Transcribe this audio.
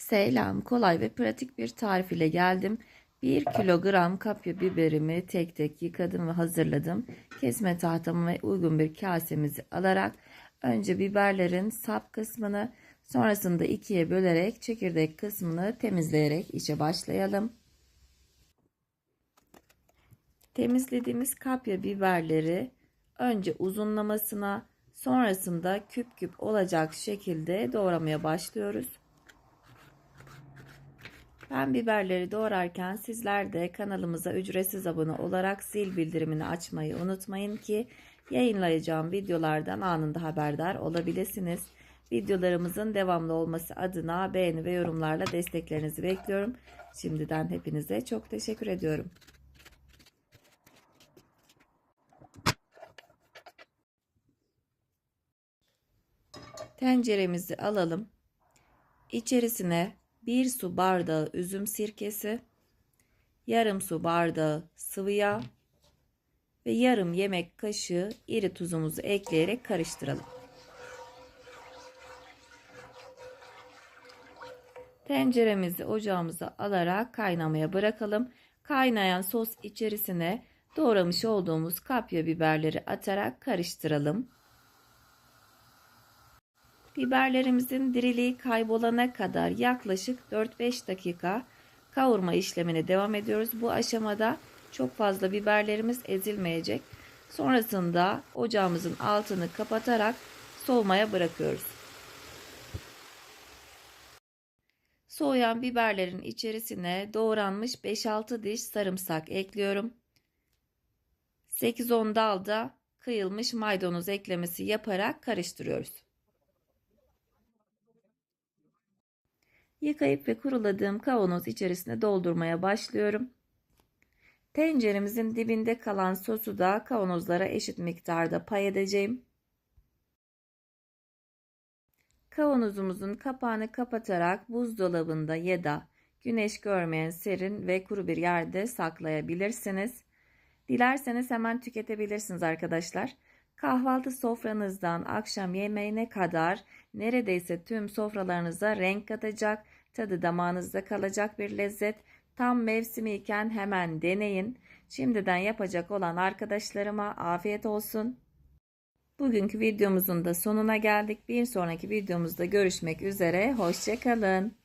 Selam, kolay ve pratik bir tarif ile geldim. 1 kilogram kapya biberimi tek tek yıkadım ve hazırladım. Kesme tahtamı ve uygun bir kasemizi alarak önce biberlerin sap kısmını sonrasında ikiye bölerek çekirdek kısmını temizleyerek işe başlayalım. Temizlediğimiz kapya biberleri önce uzunlamasına sonrasında küp küp olacak şekilde doğramaya başlıyoruz. Ben biberleri doğrarken sizler de kanalımıza ücretsiz abone olarak zil bildirimini açmayı unutmayın ki yayınlayacağım videolardan anında haberdar olabilirsiniz. Videolarımızın devamlı olması adına beğeni ve yorumlarla desteklerinizi bekliyorum. Şimdiden hepinize çok teşekkür ediyorum. Tenceremizi alalım. İçerisine 1 su bardağı üzüm sirkesi, yarım su bardağı sıvı yağ ve yarım yemek kaşığı iri tuzumuzu ekleyerek karıştıralım. Tenceremizi ocağımıza alarak kaynamaya bırakalım. Kaynayan sos içerisine doğramış olduğumuz kapya biberleri atarak karıştıralım. Biberlerimizin diriliği kaybolana kadar yaklaşık 4-5 dakika kavurma işlemine devam ediyoruz. Bu aşamada çok fazla biberlerimiz ezilmeyecek. Sonrasında ocağımızın altını kapatarak soğumaya bırakıyoruz. Soğuyan biberlerin içerisine doğranmış 5-6 diş sarımsak ekliyorum. 8-10 dalda kıyılmış maydanoz eklemesi yaparak karıştırıyoruz. Yıkayıp ve kuruladığım kavanoz içerisine doldurmaya başlıyorum. Tenceremizin dibinde kalan sosu da kavanozlara eşit miktarda pay edeceğim. Kavanozumuzun kapağını kapatarak buzdolabında ya da güneş görmeyen serin ve kuru bir yerde saklayabilirsiniz. Dilerseniz hemen tüketebilirsiniz arkadaşlar. Kahvaltı sofranızdan akşam yemeğine kadar neredeyse tüm sofralarınıza renk katacak, tadı damağınızda kalacak bir lezzet. Tam mevsimi iken hemen deneyin. Şimdiden yapacak olan arkadaşlarıma afiyet olsun. Bugünkü videomuzun da sonuna geldik. Bir sonraki videomuzda görüşmek üzere. Hoşçakalın.